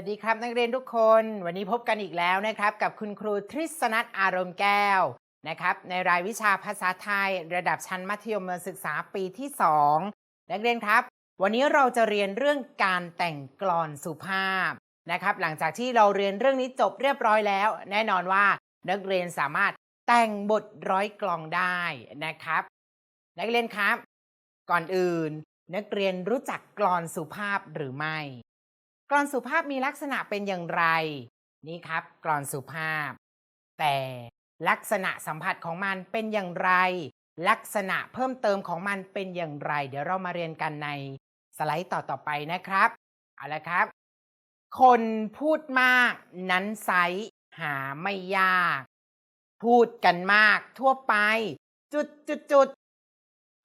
วัสดีครับนักเรียนทุกคน วันนี้พบกันอีกแล้วนะครับ กับคุณครูทริศนัทอารมณ์แก้วนะครับ ในรายวิชาภาษาไทย ระดับชั้นมัธยมศึกษาปีที่ 2 นักเรียนครับ วันนี้เราจะเรียนเรื่องการแต่งกลอนสุภาพนะครับ หลังจากที่เราเรียนเรื่องนี้จบเรียบร้อยแล้ว แน่นอนว่านักเรียนสามารถแต่งบทร้อยกลองได้นะครับ นักเรียนครับ ก่อนอื่น นักเรียนรู้จักกลอนสุภาพหรือไม่ กลอนสุภาพมีลักษณะเป็นอย่างไร นี่ครับกลอนสุภาพ แต่ลักษณะสัมผัสของมันเป็นอย่างไร ลักษณะเพิ่มเติมของมันเป็นอย่างไร เดี๋ยวเรามาเรียนกันในสไลด์ต่อๆไปนะครับเอาละครับ คนพูดมาก นั้นไซส์หาไม่ยาก พูดกันมากทั่วไป จุดจุดจุด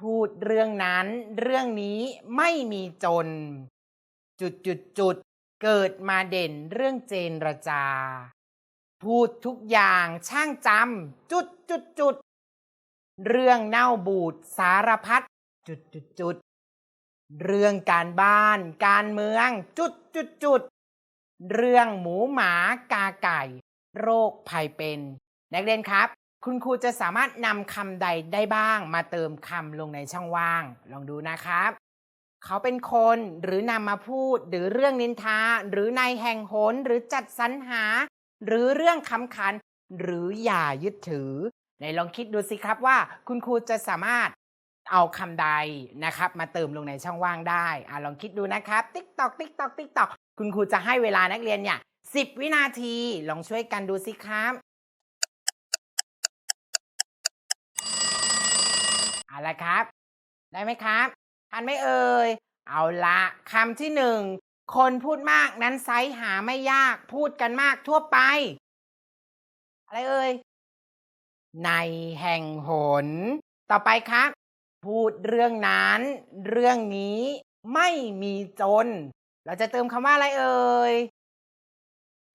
พูดเรื่องนั้น เรื่องนี้ไม่มีจน จุดจุดจุด เกิดมาเด่นเรื่องเจนระจา พูดทุกอย่างช่างจำจุดจุดจุดเรื่องเน่าบูดสารพัดจุดจุดจุดเรื่องการบ้าน การเมืองจุดจุดจุดเรื่องหมูหมากาไก่ โรคภัยเป็น นักเรียนครับ คุณครูจะสามารถนำคำใดได้บ้าง มาเติมคำลงในช่องว่าง ลองดูนะครับ เขาเป็นคนหรือนำมาพูดหรือเรื่องนินทา หรือในายแห่งโหนหรือจัดสรรหา หรือเรื่องคำขัน หรืออย่ายึดถือไหนลองคิดดูสิครับว่า คุณครูจะสามารถเอาคำใดนะครับ มาเติมลงในช่องว่างได้อะลองคิดดูนะครับติ๊กตอกติ๊กตอกติ๊กตอกคุณครูจะให้เวลานักเรียนเนี่ยสิบวินาทีลองช่วยกันดูสิครับเอาละครับ ได้ไหมครับ ทันไหมเอ่ย เอาละคำที่หนึ่ง คนพูดมากนั้นไซหาไม่ยาก พูดกันมากทั่วไป อะไรเอ่ย ในแห่งหน ต่อไปครับ พูดเรื่องนั้น เรื่องนี้ไม่มีจน เราจะเติมคำว่าอะไรเอ่ย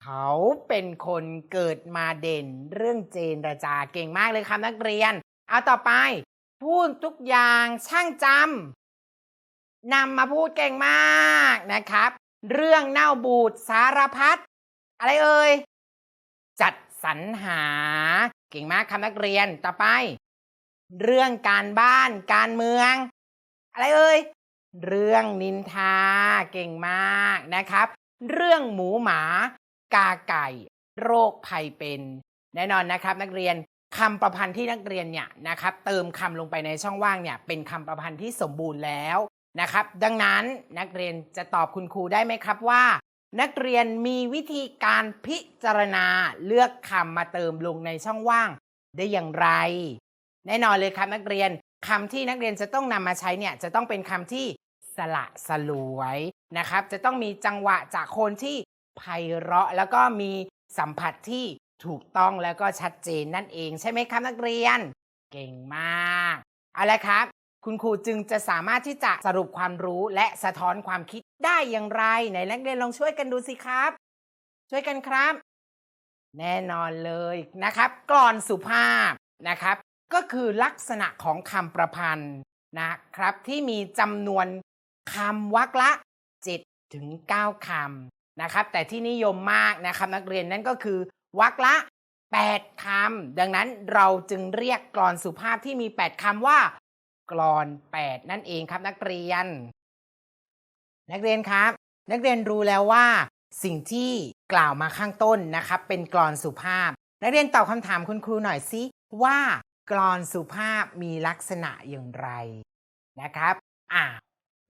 เขาเป็นคนเกิดมาเด่น เรื่องเจนระจาเก่งมากเลยครับนักเรียน เอาต่อไป พูดทุกอย่างช่างจำ นำมาพูดเก่งมากนะครับ เรื่องเน่าบูดสารพัดอะไรเอ่ย จัดสรรหา เก่งมากครับนักเรียนต่อไป เรื่องการบ้านการเมือง อะไรเอ่ย เรื่องนินทา เก่งมากนะครับ เรื่องหมูหมา กาไก่ โรคภัยเป็น แน่นอนนะครับ นักเรียนคำประพันธ์ที่นักเรียนเนี่ยนะครับเติมคำลงไปในช่องว่างเนี่ยเป็นคำประพันธ์ที่สมบูรณ์แล้ว นะครับ ดังนั้นนักเรียนจะตอบคุณครูได้ไหมครับว่า นักเรียนมีวิธีการพิจารณาเลือกคำมาเติมลงในช่องว่างได้อย่างไร แน่นอนเลยครับนักเรียนคำที่นักเรียนจะต้องนำมาใช้เนี่ยจะต้องเป็นคำที่สละสลวยนะครับ จะต้องมีจังหวะจากคนที่ไพเราะแล้วก็มีสัมผัสที่ถูกต้องแล้วก็ชัดเจนนั่นเองใช่ไหมครับนักเรียน เก่งมาก เอาละครับ คุณครูจึงจะสามารถที่จะสรุปความรู้และสะท้อนความคิดได้อย่างไรไหนนักเรียนลองช่วยกันดูสิครับ ช่วยกันครับ แน่นอนเลยนะครับกลอนสุภาพนะครับ ก็คือลักษณะของคำประพันธ์นะครับ ที่มีจำนวนคำวรรคละ7ถึง9คำนะครับ แต่ที่นิยมมากนะครับนักเรียนนั่นก็คือวรรคละ 8คำดังนั้นเราจึงเรียกกลอนสุภาพที่มี 8คำว่า กลอน 8 นั่นเองครับนักเรียน นักเรียนครับ นักเรียนรู้แล้วว่า สิ่งที่กล่าวมาข้างต้นนะครับ เป็นกลอนสุภาพ นักเรียนตอบคำถามคุณครูหน่อยสิว่ากลอนสุภาพมีลักษณะอย่างไรนะครับอ่า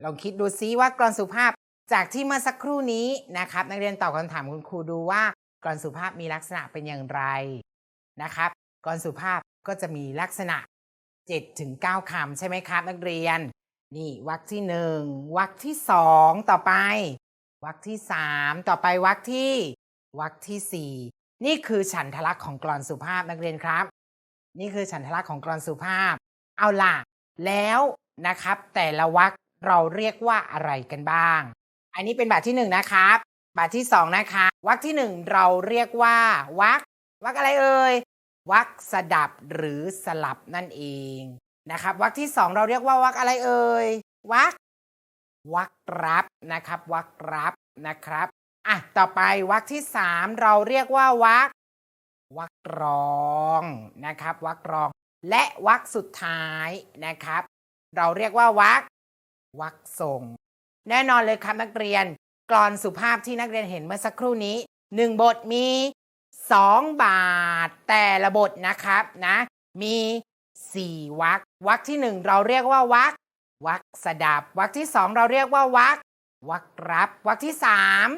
ลองคิดดูซิว่ากลอนสุภาพจากที่เมื่อสักครู่นี้นะครับ นักเรียนตอบคำถามคุณครูดูว่ากลอนสุภาพมีลักษณะเป็นอย่างไรนะครับกลอนสุภาพก็จะมีลักษณะ 7ถึง9คำใช่ไหมครับนักเรียน นี่วรรคที่ 1วรรคที่ 2 ต่อไปวรรคที่ 3 ต่อไปวรรคที่วรรคที่ 4 นี่คือฉันทลักษณ์ของกลอนสุภาพนักเรียนครับ นี่คือฉันทลักษณ์ของกลอนสุภาพ เอาล่ะ แล้วนะครับ แต่ละวรรคเราเรียกว่าอะไรกันบ้าง อันนี้เป็นบาทที่หนึ่งนะครับ บาทที่สองนะคะวรรคที่หนึ่งเราเรียกว่าวรรควรรคอะไรเอ่ย วรรคสดับหรือสลับนั่นเองนะครับวรรคที่สองเราเรียกว่าวรรคอะไรเอ่ยวรรควรรครับนะครับวรรครับนะครับอะต่อไปวรรคที่สามเราเรียกว่าวรรควรรครองนะครับวรรครอง และวรรคสุดท้ายนะครับ เราเรียกว่าวรรควรรคส่ง แน่นอนเลยครับนักเรียนกลอนสุภาพที่นักเรียนเห็นเมื่อสักครู่นี้หนึ่งบทมี สองบาท แต่ละบทนะครับนะ มีสี่วรรควรรคที่หนึ่งเราเรียกว่าวรรควรรคสดับวรรคที่สองเราเรียกว่าวรรควรรครับวรรคที่สาม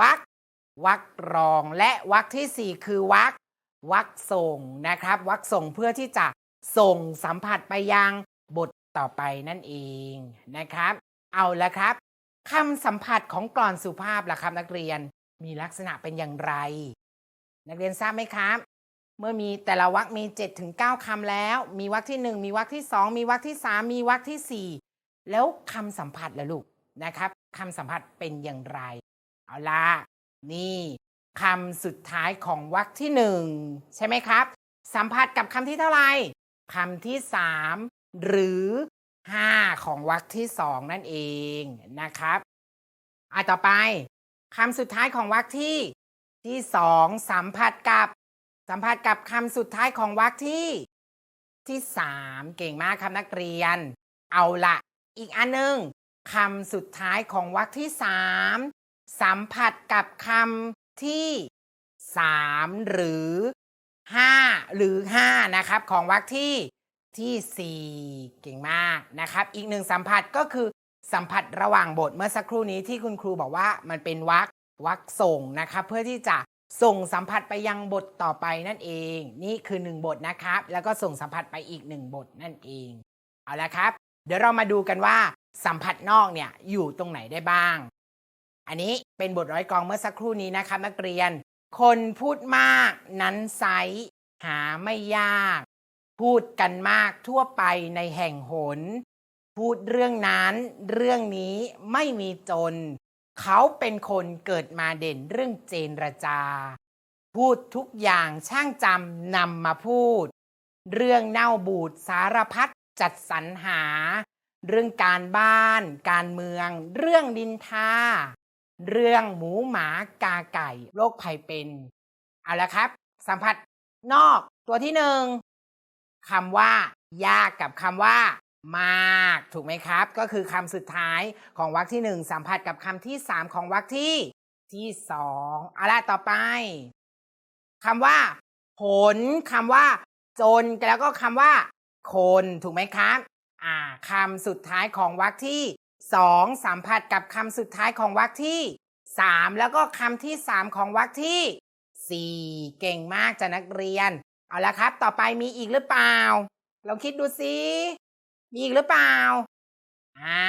วรรควรรครองและวรรคที่สี่คือวรรควรรคส่งนะครับวรรคส่งเพื่อที่จะส่งสัมผัสไปยังบทต่อไปนั่นเองนะครับ เอาละครับคำสัมผัสของกลอนสุภาพล่ะครับนักเรียนมีลักษณะเป็นอย่างไร นักเรียนทราบไหมครับ เมื่อมีแต่ละวรรคมี7ถึง9คำแล้ว มีวรรคที่ 1 มีวรรคที่ 2 มีวรรคที่ 3 มีวรรคที่ 4 แล้วคำสัมผัสล่ะลูกนะครับคำสัมผัสเป็นอย่างไร เอาละนี่คำสุดท้ายของวรรคที่ 1 ใช่ไหมครับ สัมผัสกับคำที่เท่าไหร่คำที่ 3 หรือ 5 ของวรรคที่2นั่นเองนะครับอะต่อไปคำสุดท้ายของวรรคที่ ที่สองสัมผัสกับ สัมผัสกับคำสุดท้ายของวรรคที่ ที่สามเก่งมากครับนักเรียน เอาละอีกอันหนึ่งคำสุดท้ายของวรรคที่สามสัมผัสกับคำที่สามหรือห้าหรือห้านะครับ ของวรรคที่ที่สี่เก่งมากนะครับ อีกหนึ่งสัมผัสก็คือสัมผัสระหว่างบทเมื่อสักครู่นี้ที่คุณครูบอกว่ามันเป็นวรรค วรรคส่งนะครับเพื่อที่จะส่งสัมผัสไปยังบทต่อไปนั่นเอง นี่คือหนึ่งบทนะครับ แล้วก็ส่งสัมผัสไปอีกหนึ่งบทนั่นเอง เอาละครับ เดี๋ยวเรามาดูกันว่าสัมผัสนอกเนี่ยอยู่ตรงไหนได้บ้าง อันนี้เป็นบทร้อยกรองเมื่อสักครู่นี้นะครับนักเรียน คนพูดมากนั้นไซส์หาไม่ยาก พูดกันมากทั่วไปในแห่งหน พูดเรื่องนั้น เรื่องนี้ไม่มีจน เขาเป็นคนเกิดมาเด่นเรื่องเจนรจา พูดทุกอย่างช่างจำนำมาพูด เรื่องเน่าบูดสารพัดจัดสรรหา เรื่องการบ้าน การเมือง เรื่องดินทาเรื่องหมูหมากาไก่โรคภัยเป็นเอาละครับ สัมผัสนอกตัวที่หนึ่งคำว่า ยากกับคำว่า มาก ถูกไหมครับ ก็คือคำสุดท้ายของวรรคที่หนึ่งสัมผัสกับคำที่สามของวรรคที่ที่สองเอาละต่อไปคำว่า ผลคำว่า จนแล้วก็คำว่า คนถูกไหมครับอ่าคำสุดท้ายของวรรคที่สองสัมผัสกับคำสุดท้ายของวรรคที่สามแล้วก็คำที่สามของวรรคที่สี่เก่งมากจ้ะนักเรียน เอาละครับ ต่อไปมีอีกหรือเปล่าลองคิดดูสิ มีอีกหรือเปล่า อ่า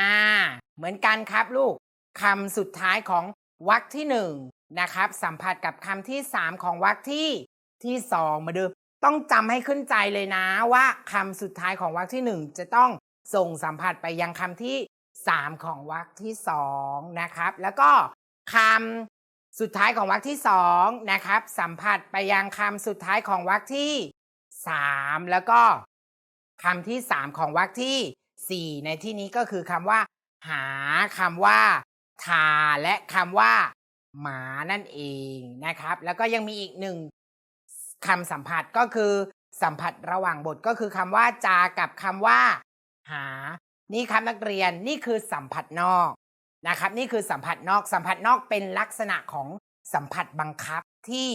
เหมือนกันครับลูกคำสุดท้ายของวรรคที่หนึ่งนะครับ สัมผัสกับคำที่สามของวรรคที่ที่สองมาดูต้องจำให้ขึ้นใจเลยนะว่าคำสุดท้ายของวรรคที่หนึ่งจะต้องส่งสัมผัสไปยังคำที่สามของวรรคที่สองนะครับ แล้วก็คำสุดท้ายของวรรคที่สองนะครับ สัมผัสไปยังคำสุดท้ายของวรรคที่สามแล้วก็ คำที่สามของวรรคที่สี่ในที่นี้ก็คือคำว่า หาคำว่าทาและคำว่า หมานั่นเองนะครับ แล้วก็ยังมีอีกหนึ่งคำสัมผัสก็คือ สัมผัสระหว่างบทก็คือคำว่าจากับคำว่า หา นี่ครับนักเรียนนี่คือสัมผัสนอกนะครับ นี่คือสัมผัสนอกสัมผัสนอกเป็นลักษณะของสัมผัสบังคับที่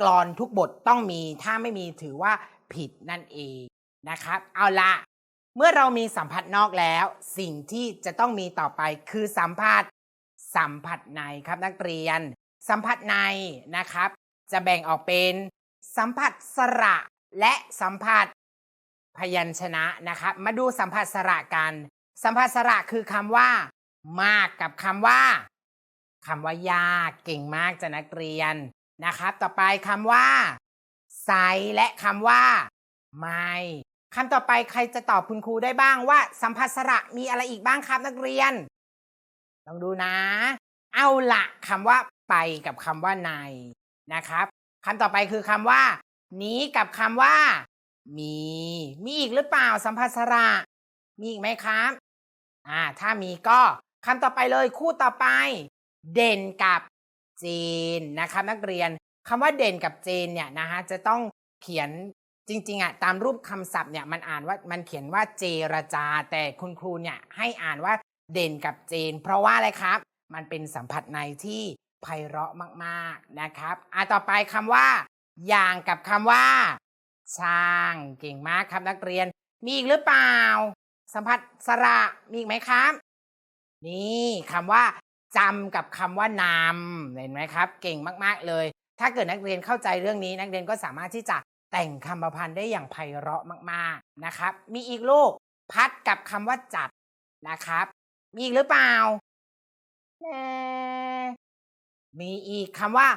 กรอนทุกบทต้องมีถ้าไม่มีถือว่าผิดนั่นเอง นะครับ เอาละเมื่อเรามีสัมผัสนอกแล้ว สิ่งที่จะต้องมีต่อไปคือสัมผัส สัมผัสในครับนักเรียน สัมผัสในนะครับ จะแบ่งออกเป็นสัมผัสสระและสัมผัสพยัญชนะนะครับ มาดูสัมผัสสระกัน สัมผัสสระคือคำว่า มากกับคำว่าคำว่ายากเก่งมากจ้ะนักเรียนนะครับ ต่อไปคำว่าใสและคำว่า ไม่ คำต่อไปใครจะตอบคุณครูได้บ้างว่า สัมผัสระมีอะไรอีกบ้างครับนักเรียน ลองดูนะ เอาละคำว่าไปกับคำว่าในนะครับคำต่อไปคือคำว่า นี้กับคำว่า มี มีอีกหรือเปล่า สัมผัสระ มีอีกไหมครับอ่าถ้ามีก็คำต่อไปเลยคู่ต่อไป เด่นกับเจนนะครับนักเรียนคำว่าเด่นกับเจนเนี่ยนะฮะจะต้องเขียน จริงๆอะตามรูปคำศัพท์เนี่ยมันอ่านว่ามันเขียนว่าเจรจา แต่คุณครูเนี่ยให้อ่านว่าเด่นกับเจน เพราะว่าอะไรครับ มันเป็นสัมผัสในที่ไพเราะมากๆนะครับอะต่อไปคำว่า อย่างกับคำว่า ช่างเก่งมากครับนักเรียน มีอีกหรือเปล่า สัมผัสสระมีอีกไหมครับ นี่คำว่าจำกับคำว่านำเห็นไหมครับ เก่งมากๆเลย ถ้าเกิดนักเรียนเข้าใจเรื่องนี้นักเรียนก็สามารถที่จะ แต่งคำประพันธ์ได้อย่างไพเราะมากๆนะครับ มีอีกลูกพัดกับคำว่าจัดนะครับ มีอีกหรือเปล่า มีอีกคำว่า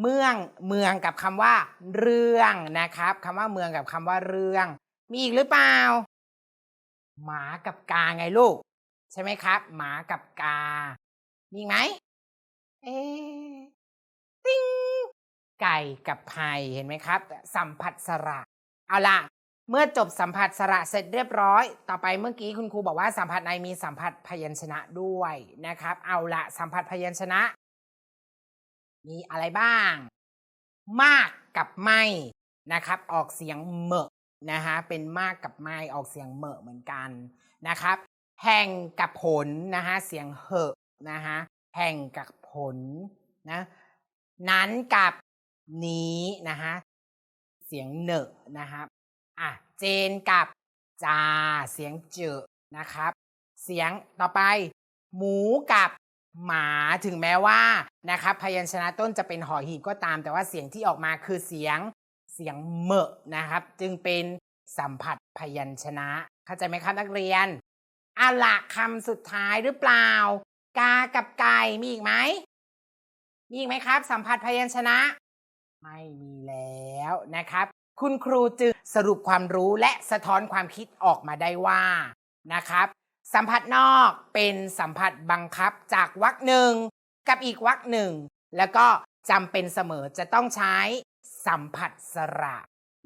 เมืองเมืองกับคำว่า เรื่องนะครับคำว่าเมืองกับคำว่าเรื่อง มีอีกหรือเปล่า หมากับกาไงลูก ใช่ไหมครับ หมากับกา มีอีกไหมเอ๊ะติ้ง ไก่กับไผ่เห็นไหมครับ สัมผัสสระ เอาล่ะเมื่อจบสัมผัสสระเสร็จเรียบร้อย ต่อไปเมื่อกี้คุณครูบอกว่าสัมผัสในมีสัมผัสพยัญชนะด้วยนะครับ เอาละสัมผัสพยัญชนะ มีอะไรบ้าง มากกับไม่นะครับ ออกเสียงเหมะนะฮะเป็นมากกับไม่ออกเสียงเหมะเหมือนกันนะครับ แห่งกับผลนะฮะเสียงเหอะนะฮะแห่งกับผลนะนั้นกับ นี้นะฮะ เสียงเหนอะนะครับ อะ เจนกับจา เสียงเจอนะครับ เสียงต่อไป หมูกับหมาถึงแม้ว่านะครับ พยัญชนะต้นจะเป็นหอหีบก็ตาม แต่ว่าเสียงที่ออกมาคือเสียงเสียงเหมะนะครับ จึงเป็นสัมผัสพยัญชนะ เข้าใจไหมครับนักเรียนอะละคำสุดท้ายหรือเปล่า กากับไก่มีอีกไหมมีอีกไหมครับ สัมผัสพยัญชนะ ไม่มีแล้วนะครับ คุณครูจึงสรุปความรู้และสะท้อนความคิดออกมาได้ว่านะครับ สัมผัสนอกเป็นสัมผัสบังคับจากวรรคหนึ่งกับอีกวรรคหนึ่ง แล้วก็จำเป็นเสมอจะต้องใช้สัมผัสสระ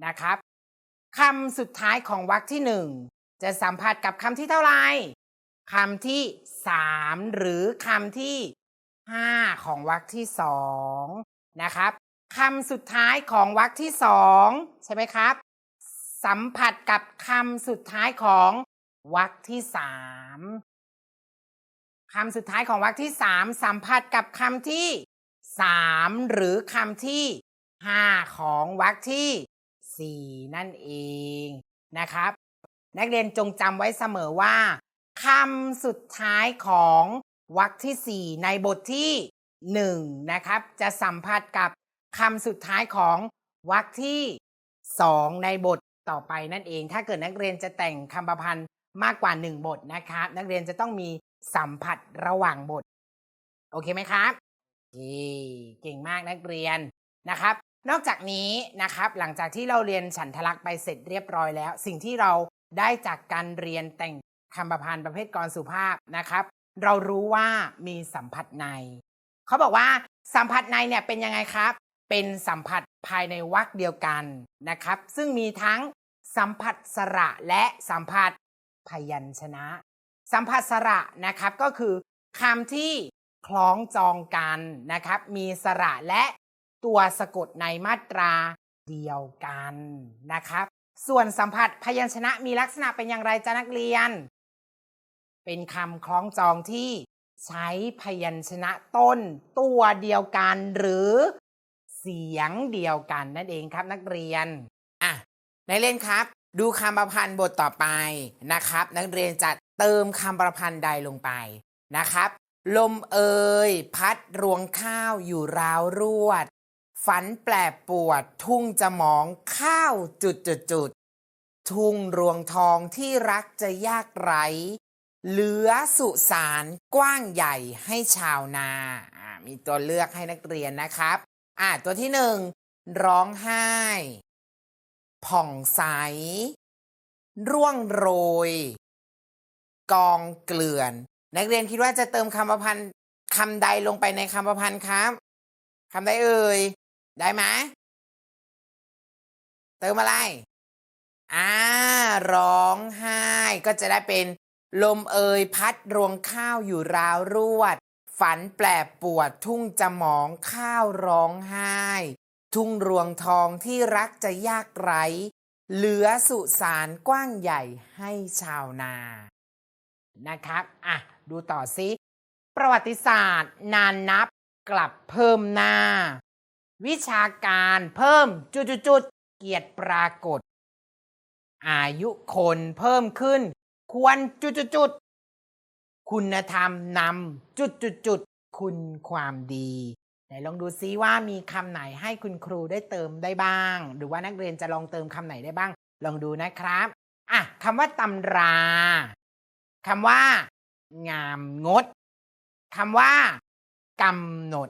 นะครับคำสุดท้ายของวรรคที่หนึ่งจะสัมผัสกับคำที่เท่าไหร่คำที่สามหรือคำที่ห้าของวรรคที่สองนะครับ คำสุดท้ายของวรรคที่สองใช่ไหมครับ สัมผัสกับคำสุดท้ายของวรรคที่สามคำสุดท้ายของวรรคที่สามสัมผัสกับคำที่สามหรือคำที่ห้าของวรรคที่สี่นั่นเองนะครับ นักเรียนจงจำไว้เสมอว่าคำสุดท้ายของวรรคที่สี่ในบทที่หนึ่งนะครับ จะสัมผัสกับ คำสุดท้ายของวรรคที่สองในบทต่อไปนั่นเอง ถ้าเกิดนักเรียนจะแต่งคำประพันธ์มากกว่าหนึ่งบทนะครับนักเรียนจะต้องมีสัมผัสระหว่างบท โอเคไหมครับเก่งมากนักเรียนนะครับ นอกจากนี้นะครับหลังจากที่เราเรียนฉันทลักษณ์ไปเสร็จเรียบร้อยแล้ว สิ่งที่เราได้จากการเรียนแต่งคำประพันธ์ประเภทกรสุภาพนะครับ เรารู้ว่ามีสัมผัสใน เขาบอกว่าสัมผัสในเนี่ยเป็นยังไงครับ เป็นสัมผัสภายในวรรคเดียวกันนะครับ ซึ่งมีทั้งสัมผัสสระและสัมผัสพยัญชนะ สัมผัสสระนะครับก็คือคำที่คล้องจองกันนะครับ มีสระและตัวสะกดในมาตราเดียวกันนะครับ ส่วนสัมผัสพยัญชนะมีลักษณะเป็นอย่างไรจ้านักเรียน เป็นคำคล้องจองที่ใช้พยัญชนะต้นตัวเดียวกันหรือ เสียงเดียวกันนั่นเองครับนักเรียนอะนักเรียนครับ ดูคำประพันธ์บทต่อไปนะครับ นักเรียนจะเติมคำประพันธ์ใดลงไปนะครับ ลมเอ่ยพัดรวงข้าวอยู่ราวรวด ฝันแปลปวดทุ่งจะมองข้าวจุดจุดจุดทุ่งรวงทองที่รักจะยากไรเหลือสุสานกว้างใหญ่ให้ชาวนา มีตัวเลือกให้นักเรียนนะครับ อ่าตัวที่หนึ่งร้องไห้ ผ่องใส ร่วงโรย กองเกลื่อน นักเรียนคิดว่าจะเติมคำประพันธ์คำใดลงไปในคำประพันธ์ครับคำใดเอ่ย ได้ไหมเติมอะไรอ่าร้องไห้ก็จะได้เป็นลมเอ่ยพัดรวงข้าวอยู่ราวรวด ฝันแปลปวดทุ่งจะหมองข้าวร้องไห้ ทุ่งรวงทองที่รักจะยากไร้ เหลือสุสานกว้างใหญ่ให้ชาวนา นะครับ อะ ดูต่อซิ ประวัติศาสตร์ นานนับกลับเพิ่มหน้า วิชาการเพิ่มจุดๆๆเกียรติปรากฏ อายุคนเพิ่มขึ้น ควรจุดๆๆ คุณธรรมนำจุดๆๆคุณความดี ไหนลองดูซิว่ามีคำไหนให้คุณครูได้เติมได้บ้าง หรือว่านักเรียนจะลองเติมคำไหนได้บ้าง ลองดูนะครับอะคำว่าตำราคำว่า งามงดคำว่ากำหนด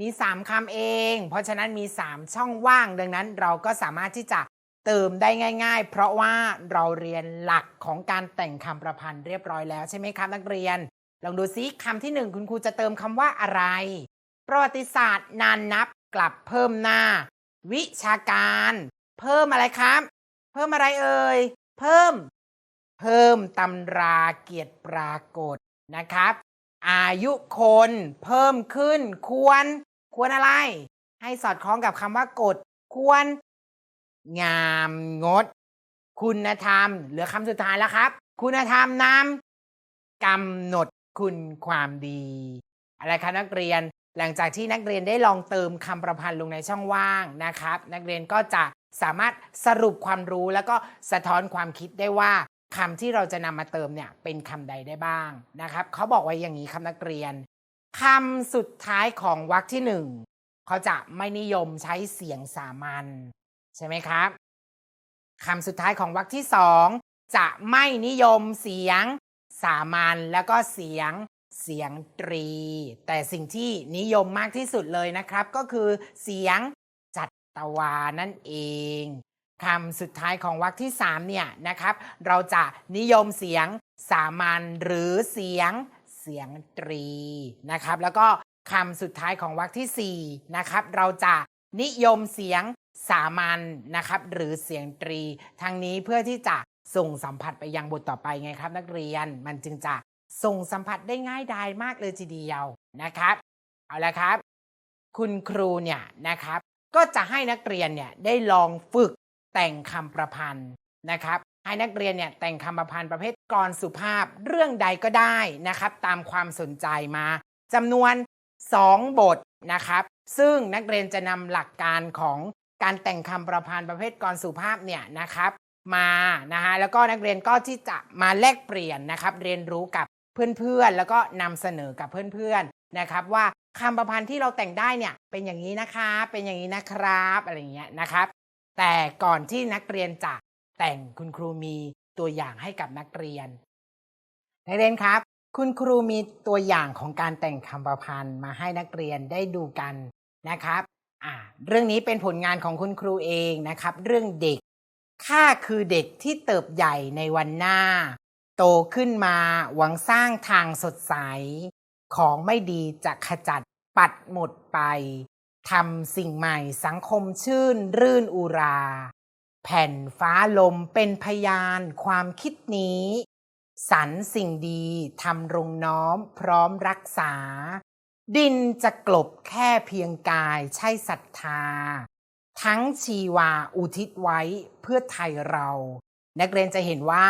มีสามคำเอง เพราะฉะนั้นมีสามช่องว่าง ดังนั้นเราก็สามารถที่จะ เติมได้ง่าย ๆ เพราะว่าเราเรียนหลักของการแต่งคำประพันธ์เรียบร้อยแล้วใช่ไหมครับนักเรียน ลองดูซิคำที่หนึ่งคุณครูจะเติมคำว่าอะไร ประวัติศาสตร์นานนับกลับเพิ่มหน้า วิชาการ เพิ่มอะไรครับ เพิ่มอะไรเอ่ย เพิ่ม เพิ่มตำราเกียรติปรากฏนะครับ อายุคนเพิ่มขึ้นควร ควรอะไร ให้สอดคล้องกับคำว่ากฎควร งามงด คุณธรรม เหลือคำสุดท้ายแล้วครับ คุณธรรมนำกำหนดคุณความดี อะไรคะนักเรียนหลังจากที่นักเรียนได้ลองเติมคำประพันธ์ลงในช่องว่างนะครับ นักเรียนก็จะสามารถสรุปความรู้แล้วก็สะท้อนความคิดได้ว่าคำที่เราจะนำมาเติมเนี่ยเป็นคำใดได้บ้างนะครับเขาบอกไว้อย่างนี้ครับนักเรียนคำสุดท้ายของวรรคที่หนึ่งเขาจะไม่นิยมใช้เสียงสามัญ ใช่ไหมครับคำสุดท้ายของวรรคที่สองจะไม่นิยมเสียงสามัญแล้วก็เสียงเสียงตรี แต่สิ่งที่นิยมมากที่สุดเลยนะครับ ก็คือเสียงจัตตวานั่นเองคำสุดท้ายของวรรคที่3เนี่ยนะครับ เราจะนิยมเสียงสามัญหรือเสียงเสียงตรีนะครับ แล้วก็คำสุดท้ายของวรรคที่4นะครับ เราจะนิยมเสียง สามัญนะครับ หรือเสียงตรีทั้งนี้เพื่อที่จะส่งสัมผัสไปยังบทต่อไปไงครับ นักเรียนมันจึงจะส่งสัมผัสได้ง่ายดายมากเลยทีเดียวนะครับ เอาละครับ คุณครูเนี่ยนะครับ ก็จะให้นักเรียนเนี่ยได้ลองฝึกแต่งคำประพันธ์นะครับให้นักเรียนเนี่ยแต่งคำประพันธ์ประเภทกรสุภาพเรื่องใดก็ได้นะครับ ตามความสนใจมาจำนวน 2 บทนะครับ ซึ่งนักเรียนจะนำหลักการของ การแต่งคำประพันธ์ประเภทกรสุภาพเนี่ยนะครับมานะฮะแล้วก็นักเรียนก็ที่จะมาแลกเปลี่ยนนะครับเรียนรู้กับเพื่อนๆ แล้วก็นำเสนอกับเพื่อนๆนะครับ ว่าคำประพันธ์ที่เราแต่งได้เนี่ยเป็นอย่างนี้นะคะเป็นอย่างนี้นะครับอะไรเงี้ยนะครับ แต่ก่อนที่นักเรียนจะแต่งคุณครูมีตัวอย่างให้กับนักเรียน นักเรียนครับ คุณครูมีตัวอย่างของการแต่งคำประพันธ์มาให้นักเรียนได้ดูกันนะครับ อ่าเรื่องนี้เป็นผลงานของคุณครูเองนะครับ เรื่องเด็กข้าคือเด็กที่เติบใหญ่ในวันหน้า โตขึ้นมาหวังสร้างทางสดใส ของไม่ดีจะขจัดปัดหมดไปทำสิ่งใหม่สังคมชื่นรื่นอุรา แผ่นฟ้าลมเป็นพยานความคิดนี้ สรรสิ่งดีทำรงน้อมพร้อมรักษา ดินจะกลบแค่เพียงกายใช่ศรัทธา ทั้งชีวาอุทิศไว้เพื่อไทยเรา นักเรียนจะเห็นว่า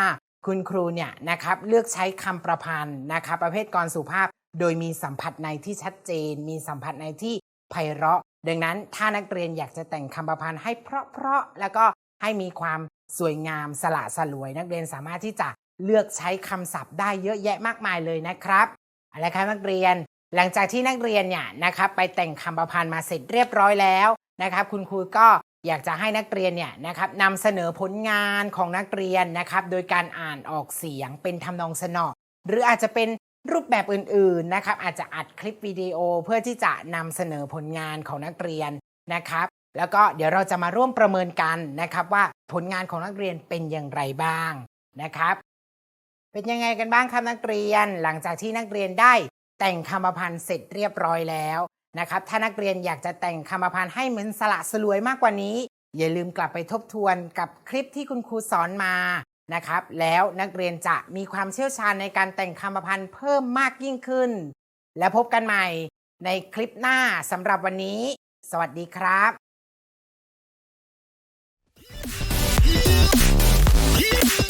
คุณครูเนี่ยนะครับเลือกใช้คำประพันธ์นะครับประเภทกรสุภาพ โดยมีสัมผัสในที่ชัดเจน มีสัมผัสในที่ไพเราะ ดังนั้นถ้านักเรียนอยากจะแต่งคำประพันธ์ให้เพราะๆแล้วก็ให้มีความสวยงามสละสลวย นักเรียนสามารถที่จะเลือกใช้คำศัพท์ได้เยอะแยะมากมายเลยนะครับอาละครับนักเรียน หลังจากที่นักเรียนเนี่ยนะครับไปแต่งคำประพันธ์มาเสร็จเรียบร้อยแล้วนะครับ คุณครูก็อยากจะให้นักเรียนเนี่ยนะครับนำเสนอผลงานของนักเรียนนะครับ โดยการอ่านออกเสียงเป็นทำนองสนอหรืออาจจะเป็นรูปแบบอื่นๆนะครับอาจจะอัดคลิปวิดีโอเพื่อที่จะนำเสนอผลงานของนักเรียนนะครับ แล้วก็เดี๋ยวเราจะมาร่วมประเมินกันนะครับ ว่าผลงานของนักเรียนเป็นอย่างไรบ้างนะครับ เป็นยังไงกันบ้างครับนักเรียน หลังจากที่นักเรียนได้ แต่งคำประพันธ์เสร็จเรียบร้อยแล้วนะครับถ้านักเรียนอยากจะแต่งคำประพันธ์ให้เหมือนสละสลวยมากกว่านี้ อย่าลืมกลับไปทบทวนกับคลิปที่คุณครูสอนมานะครับ แล้วนักเรียนจะมีความเชี่ยวชาญในการแต่งคำประพันธ์เพิ่มมากยิ่งขึ้น แล้วพบกันใหม่ในคลิปหน้าสำหรับวันนี้ สวัสดีครับ Yeah.